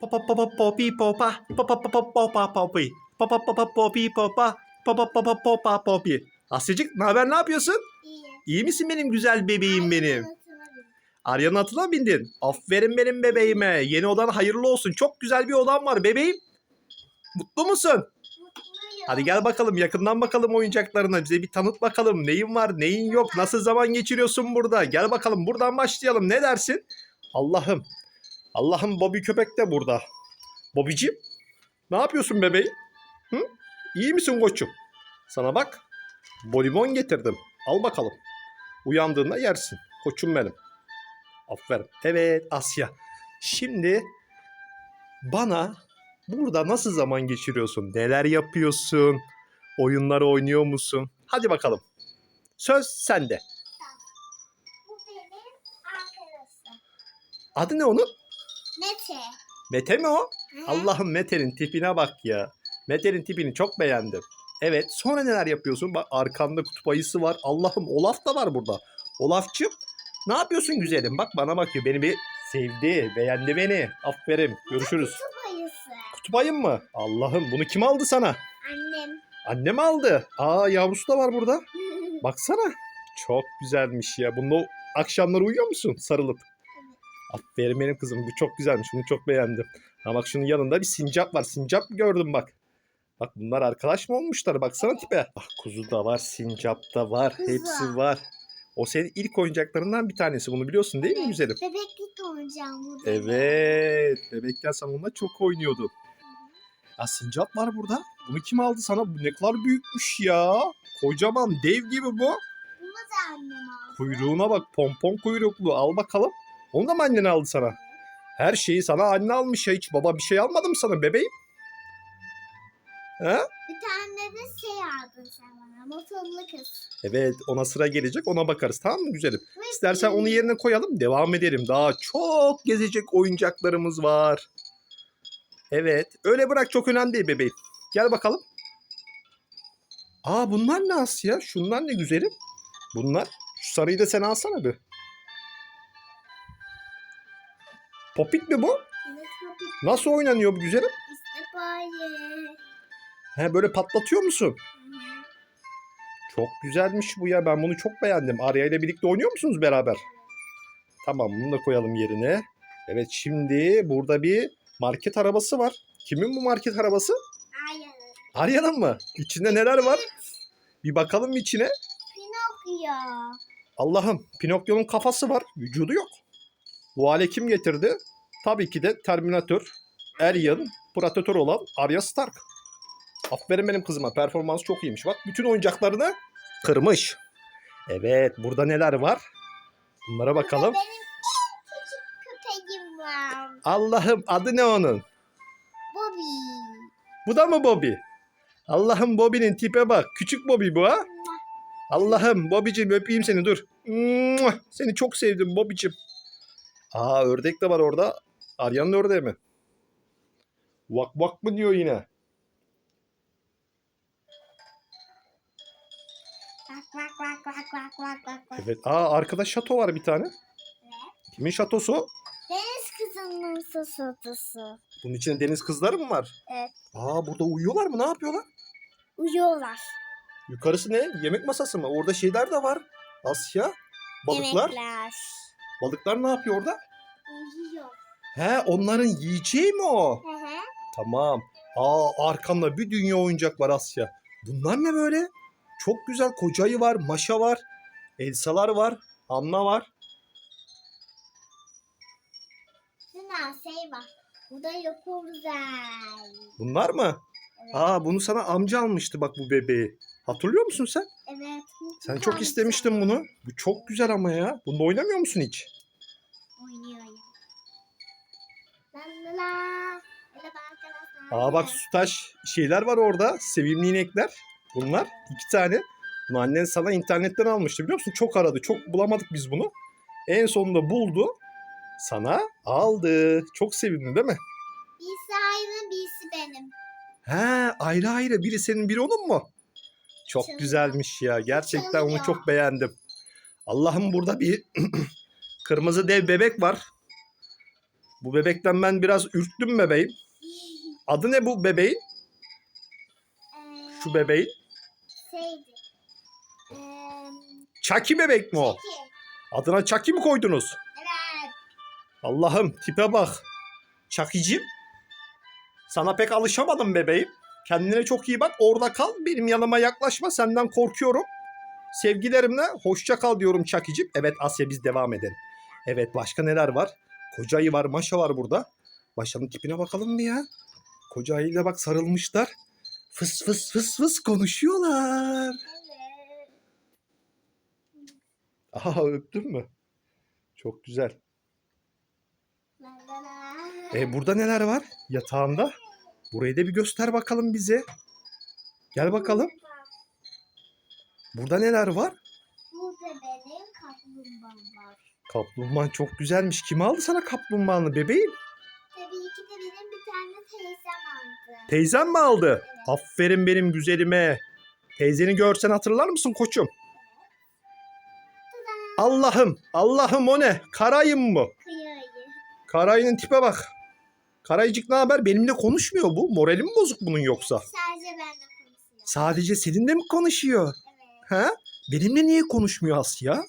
Popa popa popi popa. Popa popa popa popi. Popa popa popi popa. Popa popa popa popi. Asyacık ne haber ne yapıyorsun? İyi. İyi misin benim güzel bebeğim benim? Arya'nın atına bindin. Aferin benim bebeğime. Yeni odan hayırlı olsun. Çok güzel bir odan var bebeğim. Mutlu musun? Mutluyum. Hadi gel bakalım yakından bakalım oyuncaklarına. Bize bir tanıt bakalım. Neyin var neyin yok. Nasıl zaman geçiriyorsun burada. Gel bakalım buradan başlayalım. Ne dersin? Allah'ım. Allah'ım Bobby köpek de burada. Bobby'cim ne yapıyorsun bebeğim? Hı? İyi misin koçum? Sana bak. Bolibon getirdim. Al bakalım. Uyandığında yersin. Koçum benim. Aferin. Evet Asya. Şimdi bana burada nasıl zaman geçiriyorsun? Neler yapıyorsun? Oyunlar oynuyor musun? Hadi bakalım. Söz sende. Bu benim arkadaşım. Adı ne onun? Mete. Mete mi o? Hı? Allah'ım Mete'nin tipine bak ya. Mete'nin tipini çok beğendim. Evet sonra neler yapıyorsun? Bak arkanda kutup ayısı var. Allah'ım Olaf da var burada. Olafçım ne yapıyorsun güzelim? Bak bana bakıyor. Beni bir sevdi. Beğendi beni. Aferin. Görüşürüz. Kutup ayısı. Kutup ayın mı? Allah'ım bunu kim aldı sana? Annem. Annem aldı. Aa yavrusu da var burada. Baksana. Çok güzelmiş ya. Bunda akşamları uyuyor musun sarılıp? Aferin benim kızım. Bu çok güzelmiş. Bunu çok beğendim. Ha bak şunun yanında bir sincap var. Sincap gördüm bak. Bak bunlar arkadaş mı olmuşlar? Baksana tipe. Bak kuzu da var, sincap da var. Kuzu. Hepsi var. O senin ilk oyuncaklarından bir tanesi. Bunu biliyorsun değil mi güzelim? Bebeklik oynayacağım burada. Evet. Bebekken sen onunla çok oynuyordun. Ya sincap var burada. Bunu kim aldı sana? Bu ne kadar büyükmüş ya. Kocaman dev gibi bu. Bunu da annem aldı. Kuyruğuna bak pompon kuyruklu al bakalım. Onu da mı annen aldı sana? Her şeyi sana anne almış ya hiç baba bir şey almadı mı sana bebeğim? He? Bir tane de şey aldın sen bana. Motorlu kız. Evet ona sıra gelecek ona bakarız tamam mı güzelim? İstersen onu yerine koyalım devam edelim. Daha çok gezecek oyuncaklarımız var. Evet öyle bırak çok önemli değil bebeğim. Gel bakalım. Aa bunlar ne Asya? Şunlar ne güzelim? Bunlar. Şu sarıyı da sen alsana bir. Popit mi bu? Evet Nasıl oynanıyor bu güzelim? işte böyle. He böyle patlatıyor musun? Çok güzelmiş bu ya. Ben bunu çok beğendim. Arya ile birlikte oynuyor musunuz beraber? Tamam bunu da koyalım yerine. Evet şimdi burada bir market arabası var. Kimin bu market arabası? Hayır. Arya'nın mı? İçinde neler var? Bir bakalım içine. Pinokyo. Allah'ım Pinokyo'nun kafası var. Vücudu yok. Bu hale kim getirdi? Tabii ki de Terminator, Alien, Predator olan Arya Stark. Aferin benim kızıma. Performans çok iyiymiş. Bak bütün oyuncaklarını kırmış. Evet burada neler var? Bunlara bakalım. Benim küçük köpeğim var. Allah'ım adı ne onun? Bobby. Bu da mı Bobby? Allah'ım Bobby'nin tipe bak. Küçük Bobby bu ha. Allah'ım Bobby'cim öpeyim seni dur. Seni çok sevdim Bobby'cim. Aa ördek de var orada. Arya'nın ördeği mi? Vak vak mı diyor yine? Evet. Aa arkada şato var bir tane. Evet. Kimin şatosu? Deniz kızının sosotusu. Bunun içinde deniz kızları mı var? Evet. Aa burada uyuyorlar mı? Ne yapıyorlar? Uyuyorlar. Yukarısı ne? Yemek masası mı? Orada şeyler de var. Asya. Balıklar. Yemekler. Balıklar ne yapıyor orada? He onların yiyeceği mi o? Hı hı. Tamam. Aa arkamda bir dünya oyuncak var Asya. Bunlar ne böyle? Çok güzel koca ayı var, maşa var, Elsa'lar var, Anna var. Şuna şey var. Bu da yok güzel. Bunlar mı? Evet. Aa bunu sana amca almıştı bak bu bebeği. Hatırlıyor musun sen? Evet. Sen çok istemiştin bunu. Bu çok güzel ama ya. Bunda oynamıyor musun hiç? Oynuyor Merhaba arkadaşlar. Aa bak sütaş şeyler var orada. Sevimli inekler. Bunlar iki tane. Bunu annen sana internetten almıştı biliyor musun? Çok aradı. Çok bulamadık biz bunu. En sonunda buldu. Sana aldı. Çok sevindin değil mi? Birisi aynı birisi benim. He ayrı ayrı. Biri senin biri onun mu? Çok Çalıyor. güzelmiş ya. Gerçekten onu Çalıyor. çok beğendim. Allah'ım burada bir kırmızı dev bebek var. Bu bebekten ben biraz ürktüm bebeğim. Adı ne bu bebeğin? Şu bebeğin. Şeydi. Eee Çaki bebek mi o? Adına Çaki mi koydunuz? Evet. Allah'ım tipe bak. Çakicim. Sana pek alışamadım bebeğim. Kendine çok iyi bak. Orada kal. Benim yanıma yaklaşma. Senden korkuyorum. Sevgilerimle hoşça kal diyorum Çakicim. Evet Asya biz devam edelim. Evet başka neler var? Koca ayı var, Maşa var burada. Maşa'nın tipine bakalım mı ya? Koca ayıyla bak sarılmışlar. Fıs fıs fıs fıs konuşuyorlar. Aha öptün mü? Çok güzel. E burada neler var? Yatağında. Burayı da bir göster bakalım bize. Gel bakalım. Burada neler var? Kaplumbağan çok güzelmiş. Kim aldı sana kaplumbağanı bebeğim? Tabii ki de benim bir tane teyzem aldı. Teyzem mi aldı? Evet. Aferin benim güzelime. Teyzeni görsen hatırlar mısın koçum? Allah'ım, Allah'ım o ne? Karayım mı? Kıyayı. Karayının tipe bak. Karayıcık ne haber? Benimle konuşmuyor bu. Moralim mi bozuk bunun yoksa? Sadece benimle konuşuyor. Sadece seninle mi konuşuyor? Evet. Ha? Benimle niye konuşmuyor Asya?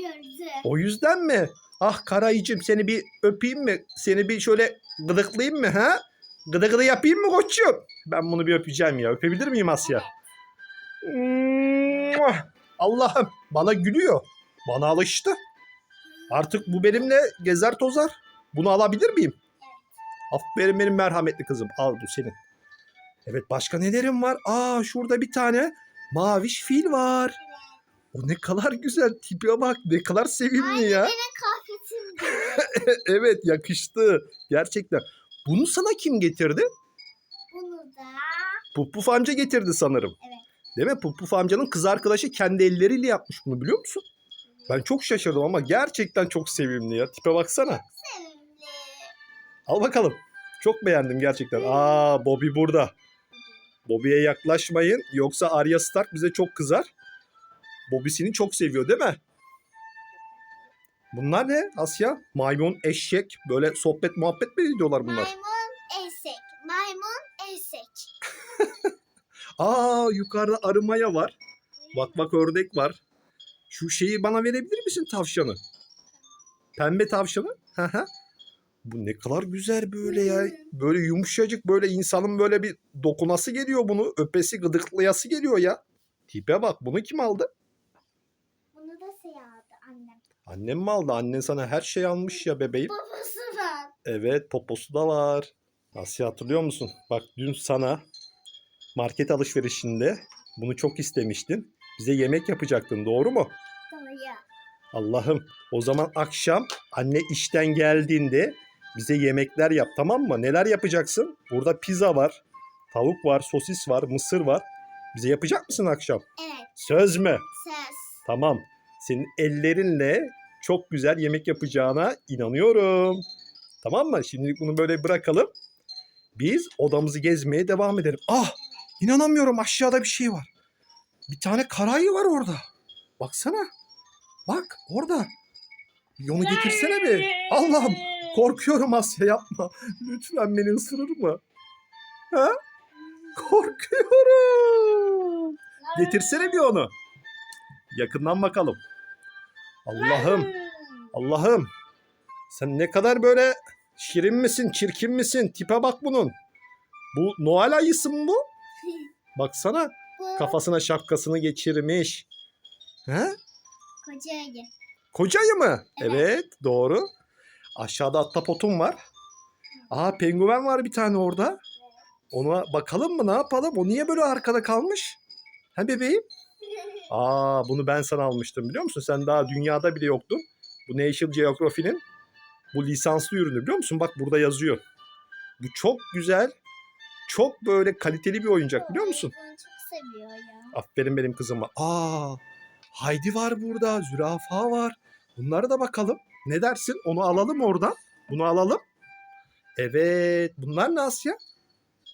Gördü. O yüzden mi? Ah Karayıcım seni bir öpeyim mi? Seni bir şöyle gıdıklayayım mı ha? Gıdı gıdı yapayım mı koçum? Ben bunu bir öpeceğim ya. Öpebilir miyim Asya? Allah'ım bana gülüyor. Bana alıştı. Artık bu benimle gezer tozar. Bunu alabilir miyim? Aferin benim merhametli kızım. Al bu senin. Evet başka nelerim var? Aa şurada bir tane maviş fil var. O ne kadar güzel. Tipe bak ne kadar sevimli ya. Kahvetim gibi. evet yakıştı. Gerçekten. Bunu sana kim getirdi? Bunu da Pupuf amca getirdi sanırım. Evet. Değil mi? Pupuf amcanın kız arkadaşı kendi elleriyle yapmış bunu biliyor musun? Ben çok şaşırdım ama gerçekten çok sevimli ya. Tipe baksana. sevimli. Al bakalım. Çok beğendim gerçekten. Aa Bobby burada. Bobby'ye yaklaşmayın yoksa Arya Stark bize çok kızar. Bobby'sini çok seviyor değil mi? Bunlar ne Asya? Maymun, eşek, böyle sohbet muhabbet mi ediyorlar bunlar? Maymun eşek. Maymun eşek. Aa yukarıda arımaya var. Bak bak ördek var. Şu şeyi bana verebilir misin tavşanı? Pembe tavşanı. Bu ne kadar güzel böyle ya. Böyle yumuşacık böyle insanın böyle bir dokunası geliyor bunu. Öpesi gıdıklayası geliyor ya. Tipe bak bunu kim aldı? Şey aldı annem. Annem mi aldı? Annen sana her şey almış ya bebeğim. Babası var. Evet poposu da var. Asya hatırlıyor musun? Bak dün sana market alışverişinde bunu çok istemiştin. Bize yemek yapacaktın doğru mu? Doğru. Allah'ım o zaman akşam anne işten geldiğinde bize yemekler yap tamam mı? Neler yapacaksın? Burada pizza var, tavuk var, sosis var, mısır var. Bize yapacak mısın akşam? Evet. Söz mü? Ses. Tamam. Senin ellerinle çok güzel yemek yapacağına inanıyorum. Tamam mı? Şimdi bunu böyle bırakalım. Biz odamızı gezmeye devam edelim. Ah! İnanamıyorum aşağıda bir şey var. Bir tane karayı var orada. Baksana. Bak orada. Bir onu getirsene bir. Allah'ım korkuyorum Asya yapma. Lütfen beni ısırır mı? Ha? Korkuyorum. Getirsene bir onu. Yakından bakalım. Allah'ım, Allah'ım. Sen ne kadar böyle şirin misin, çirkin misin? Tipe bak bunun. Bu Noel ayısı mı bu? Baksana kafasına şapkasını geçirmiş. He? koca ayı. Koca ayı mı? Evet. Evet, doğru. Aşağıda attapotum var. Aa penguen var bir tane orada. Ona bakalım mı ne yapalım? O niye böyle arkada kalmış? Ha bebeğim? Aa bunu ben sana almıştım biliyor musun? Sen daha dünyada bile yoktun. Bu National Geography'nin bu lisanslı ürünü biliyor musun? Bak burada yazıyor. Bu çok güzel. Çok böyle kaliteli bir oyuncak biliyor musun? Bunu çok seviyor ya. Aferin benim kızıma. Aa Haydi var burada. Zürafa var. Bunlara da bakalım. Ne dersin? Onu alalım oradan. Bunu alalım. Evet. Bunlar ne Asya?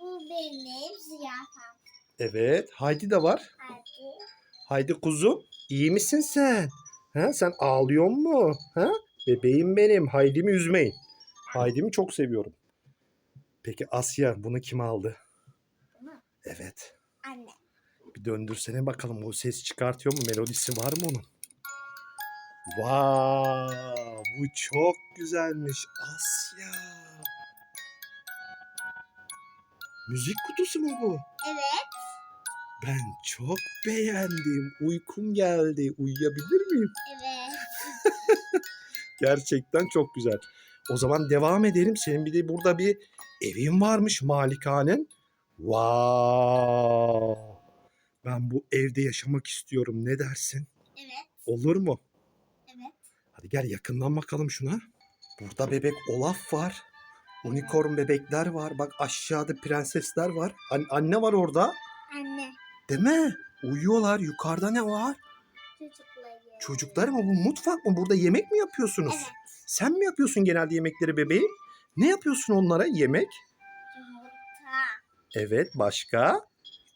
Bu benim ziyafam. Evet. Haydi de var. Hadi. Haydi kuzum. iyi misin sen? Ha, sen ağlıyor mu? Ha? Bebeğim benim. Haydi'mi üzmeyin. Haydi'mi çok seviyorum. Peki Asya bunu kim aldı? Bunu. Evet. Anne. Bir döndürsene bakalım o ses çıkartıyor mu? Melodisi var mı onun? Vay, bu çok güzelmiş Asya. Müzik kutusu mu bu? Evet. Ben çok beğendim. Uykum geldi. Uyuyabilir miyim? Evet. Gerçekten çok güzel. O zaman devam edelim. Senin bir de burada bir evin varmış malikanen. Wow. Ben bu evde yaşamak istiyorum. Ne dersin? Evet. Olur mu? Evet. Hadi gel yakından bakalım şuna. Burada bebek Olaf var. Unicorn bebekler var. Bak aşağıda prensesler var. An- anne var orada. Anne. Değil mi? Uyuyorlar. Yukarıda ne var? Çocuklar mı? Bu mutfak mı? Burada yemek mi yapıyorsunuz? Evet. Sen mi yapıyorsun genelde yemekleri bebeğim? Ne yapıyorsun onlara? Yemek? Yumurta. Evet. Başka?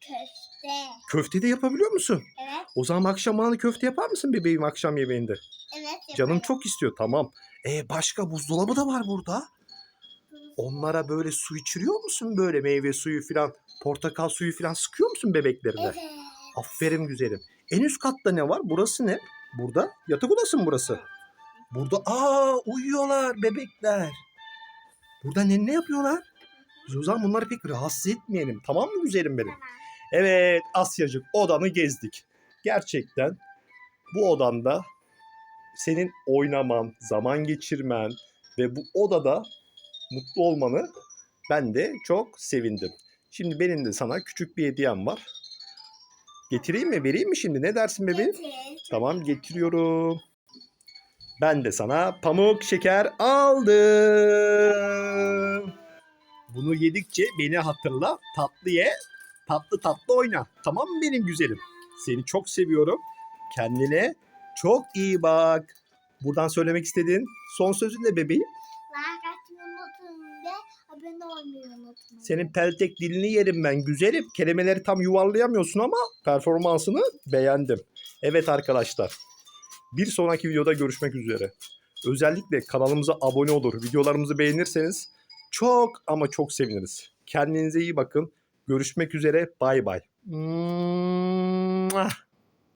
Köfte. Köfte de yapabiliyor musun? Evet. O zaman akşam bana köfte yapar mısın bebeğim akşam yemeğinde? Evet. Canım yaparım. çok istiyor. Tamam. E başka buzdolabı da var burada. Onlara böyle su içiriyor musun? Böyle meyve suyu falan, portakal suyu falan sıkıyor musun bebeklerine? Evet. Aferin güzelim. En üst katta ne var? Burası ne? Burada yatak odası mı burası? Burada aa uyuyorlar bebekler. Burada ne ne yapıyorlar? Zaman bunları pek rahatsız etmeyelim. Tamam mı güzelim benim? Evet Asyacık odanı gezdik. Gerçekten bu odanda senin oynaman, zaman geçirmen ve bu odada mutlu olmanı ben de çok sevindim. Şimdi benim de sana küçük bir hediyem var. Getireyim mi? Vereyim mi şimdi? Ne dersin bebeğim? Getir. Tamam getiriyorum. Ben de sana pamuk şeker aldım. Bunu yedikçe beni hatırla. Tatlı ye, tatlı tatlı oyna. Tamam mı benim güzelim? Seni çok seviyorum. Kendine çok iyi bak. Buradan söylemek istediğin son sözün ne bebeğim? Like atmayı unutmayın ve abone olmayı unutmayın. Senin peltek dilini yerim ben güzelim. Kelimeleri tam yuvarlayamıyorsun ama performansını beğendim. Evet arkadaşlar. Bir sonraki videoda görüşmek üzere. Özellikle kanalımıza abone olur, videolarımızı beğenirseniz çok ama çok seviniriz. Kendinize iyi bakın. Görüşmek üzere. Bay bay.